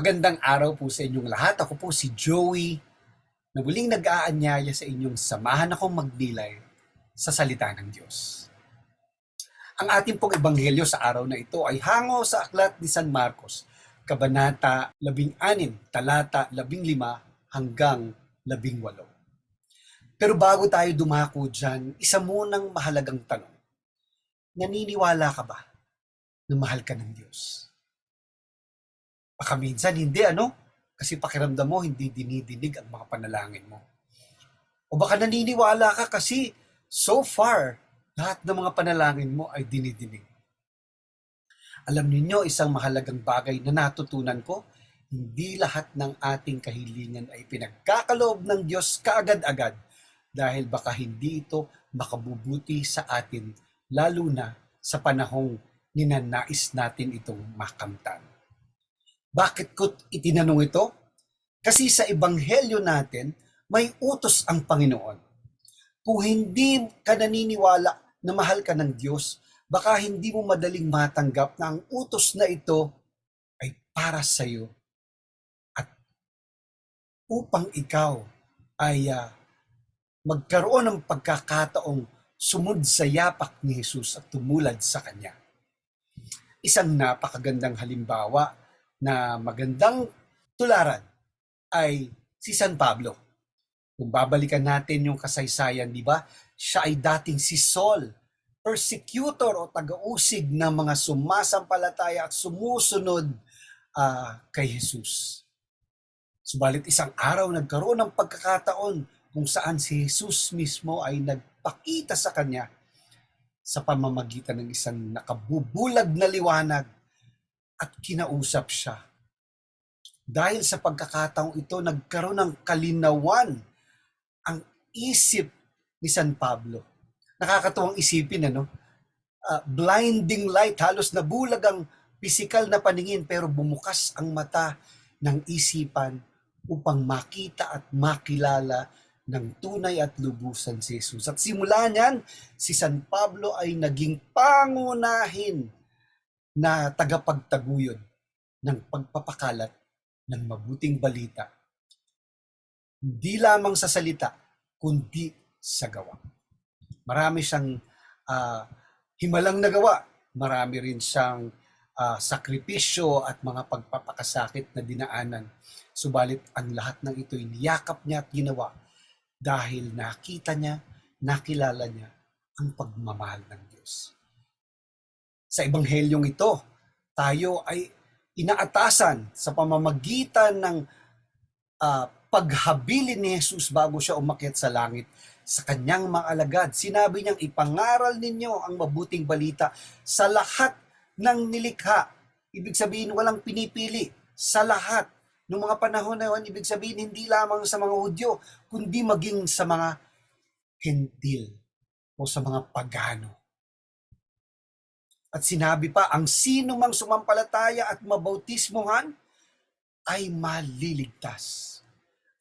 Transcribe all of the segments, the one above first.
Magandang araw po sa inyong lahat. Ako po si Joey na muling nag-aanyaya sa inyong samahan akong magnilay sa salita ng Diyos. Ang ating pong ebanghelyo sa araw na ito ay hango sa aklat ni San Marcos, Kabanata 16, talata 15 hanggang 18. Pero bago tayo dumako dyan, isa munang mahalagang tanong. Naniniwala ka ba na mahal ka ng Diyos? Baka minsan hindi, ano? Kasi pakiramdam mo, hindi dinidinig ang mga panalangin mo. O baka naniniwala ka kasi so far, lahat ng mga panalangin mo ay dinidinig. Alam ninyo, isang mahalagang bagay na natutunan ko, hindi lahat ng ating kahilingan ay pinagkakaloob ng Diyos kaagad-agad dahil baka hindi ito makabubuti sa atin lalo na sa panahong ninanais natin itong makamtan. Bakit ko itinanong ito? Kasi sa ebanghelyo natin, may utos ang Panginoon. Kung hindi ka naniniwala na mahal ka ng Diyos, baka hindi mo madaling matanggap na ang utos na ito ay para sa iyo at upang ikaw ay uh, magkaroon ng pagkakataong sumud sa yapak ni Jesus at tumulad sa Kanya. Isang napakagandang halimbawa na magandang tularan ay si San Pablo. Kung babalikan natin yung kasaysayan, di ba? Siya ay dating si Saul, persecutor o taga-usig ng mga sumasampalataya at sumusunod uh, kay Jesus. Subalit isang araw nagkaroon ng pagkakataon kung saan si Jesus mismo ay nagpakita sa kanya sa pamamagitan ng isang nakabubulag na liwanag at kinausap siya. Dahil sa pagkakataong ito, nagkaroon ng kalinawan ang isip ni San Pablo. Nakakatuwang isipin, ano? Uh, blinding light, halos nabulag ang pisikal na paningin pero bumukas ang mata ng isipan upang makita at makilala ng tunay at lubusan si Jesus. At simula niyan, si San Pablo ay naging pangunahin na tagapagtaguyod ng pagpapakalat ng mabuting balita. Hindi lamang sa salita, kundi sa gawa. Marami siyang uh, himalang nagawa. Marami rin siyang uh, sakripisyo at mga pagpapakasakit na dinaanan. Subalit ang lahat ng ito niyakap niya at ginawa dahil nakita niya, nakilala niya ang pagmamahal ng Diyos. Sa ebanghelyong ito, tayo ay inaatasan sa pamamagitan ng uh, paghabilin ni Jesus bago siya umakyat sa langit sa kanyang mga alagad. Sinabi niyang ipangaral ninyo ang mabuting balita sa lahat ng nilikha. Ibig sabihin walang pinipili sa lahat. Noong mga panahon na yun, ibig sabihin hindi lamang sa mga Hudyo, kundi maging sa mga Hentil o sa mga pagano. At sinabi pa, ang sino mang sumampalataya at mabautismohan ay maliligtas.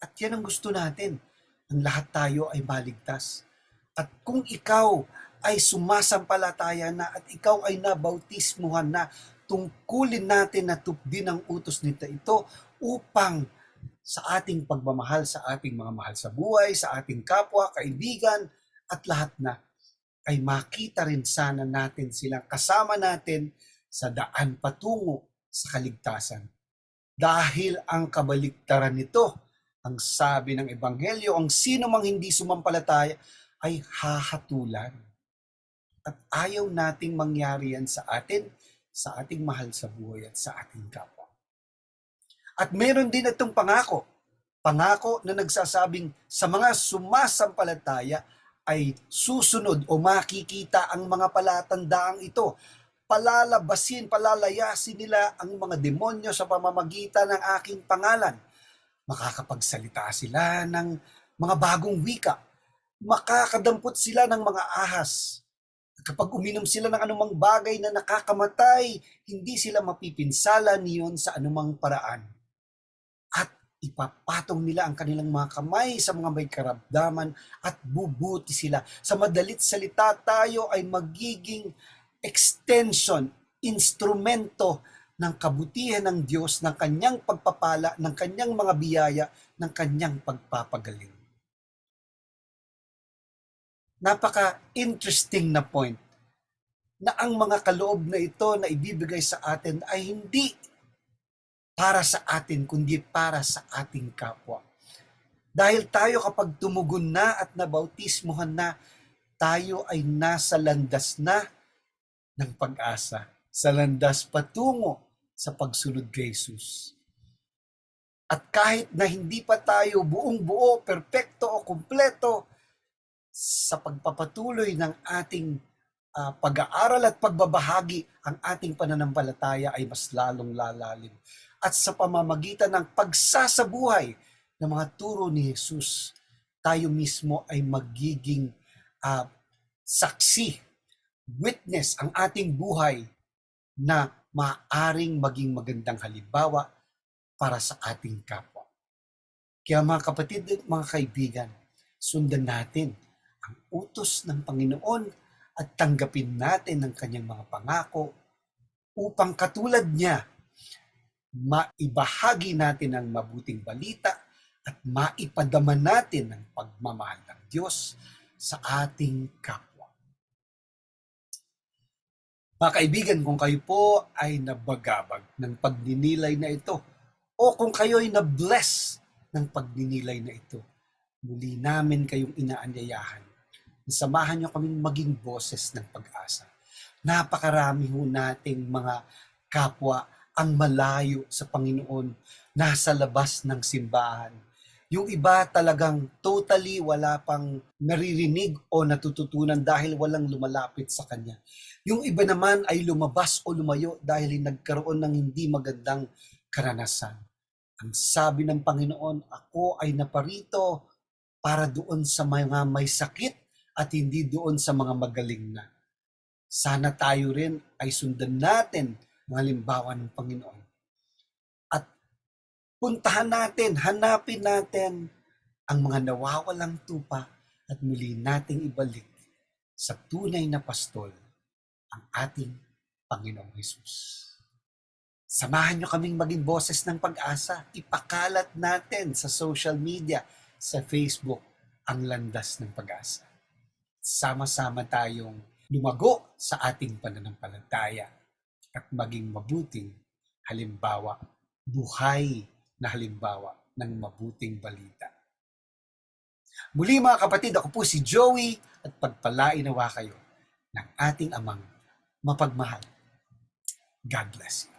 At yan ang gusto natin. Ang lahat tayo ay maligtas. At kung ikaw ay sumasampalataya na at ikaw ay nabautismuhan na, tungkulin natin na tupdin ang utos nito ito upang sa ating pagmamahal sa ating mga mahal sa buhay, sa ating kapwa, kaibigan, at lahat na ay makita rin sana natin silang kasama natin sa daan patungo sa kaligtasan. Dahil ang kabaliktaran nito, ang sabi ng Ebanghelyo, ang sino mang hindi sumampalataya ay hahatulan. At ayaw nating mangyari yan sa atin, sa ating mahal sa buhay at sa ating kapwa. At meron din itong pangako. Pangako na nagsasabing sa mga sumasampalataya ay susunod o makikita ang mga palatandaang ito. Palalabasin, palalayasin nila ang mga demonyo sa pamamagitan ng aking pangalan. Makakapagsalita sila ng mga bagong wika. Makakadampot sila ng mga ahas. Kapag uminom sila ng anumang bagay na nakakamatay, hindi sila mapipinsala niyon sa anumang paraan ipapatong nila ang kanilang mga kamay sa mga may karabdaman at bubuti sila. Sa madalit salita, tayo ay magiging extension, instrumento ng kabutihan ng Diyos, ng kanyang pagpapala, ng kanyang mga biyaya, ng kanyang pagpapagaling. Napaka-interesting na point na ang mga kaloob na ito na ibibigay sa atin ay hindi para sa atin, kundi para sa ating kapwa. Dahil tayo kapag tumugon na at nabautismohan na, tayo ay nasa landas na ng pag-asa, sa landas patungo sa pagsunod kay Jesus. At kahit na hindi pa tayo buong buo, perpekto o kumpleto sa pagpapatuloy ng ating ah, pag-aaral at pagbabahagi, ang ating pananampalataya ay mas lalong lalalim. At sa pamamagitan ng pagsasabuhay ng mga turo ni Jesus, tayo mismo ay magiging ah, saksi, witness ang ating buhay na maaring maging magandang halimbawa para sa ating kapwa. Kaya mga kapatid at mga kaibigan, sundan natin ang utos ng Panginoon at tanggapin natin ang kanyang mga pangako upang katulad niya, maibahagi natin ang mabuting balita at maipadama natin ang pagmamahal ng Diyos sa ating kapwa. Mga kaibigan, kung kayo po ay nabagabag ng pagninilay na ito, o kung kayo ay na-bless ng pagninilay na ito, muli namin kayong inaanyayahan na samahan nyo kaming maging boses ng pag-asa. Napakarami ho nating mga kapwa ang malayo sa Panginoon, nasa labas ng simbahan. Yung iba talagang totally wala pang naririnig o natututunan dahil walang lumalapit sa Kanya. Yung iba naman ay lumabas o lumayo dahil nagkaroon ng hindi magandang karanasan. Ang sabi ng Panginoon, ako ay naparito para doon sa mga may sakit at hindi doon sa mga magaling na. Sana tayo rin ay sundan natin ang halimbawa ng Panginoon. At puntahan natin, hanapin natin ang mga nawawalang tupa at muli nating ibalik sa tunay na pastol ang ating Panginoong Hesus. Samahan nyo kaming maging boses ng pag-asa. Ipakalat natin sa social media, sa Facebook, ang landas ng pag-asa. Sama-sama tayong lumago sa ating pananampalataya at maging mabuting halimbawa, buhay na halimbawa ng mabuting balita. Muli mga kapatid, ako po si Joey at pagpalain nawa kayo ng ating amang mapagmahal. God bless you.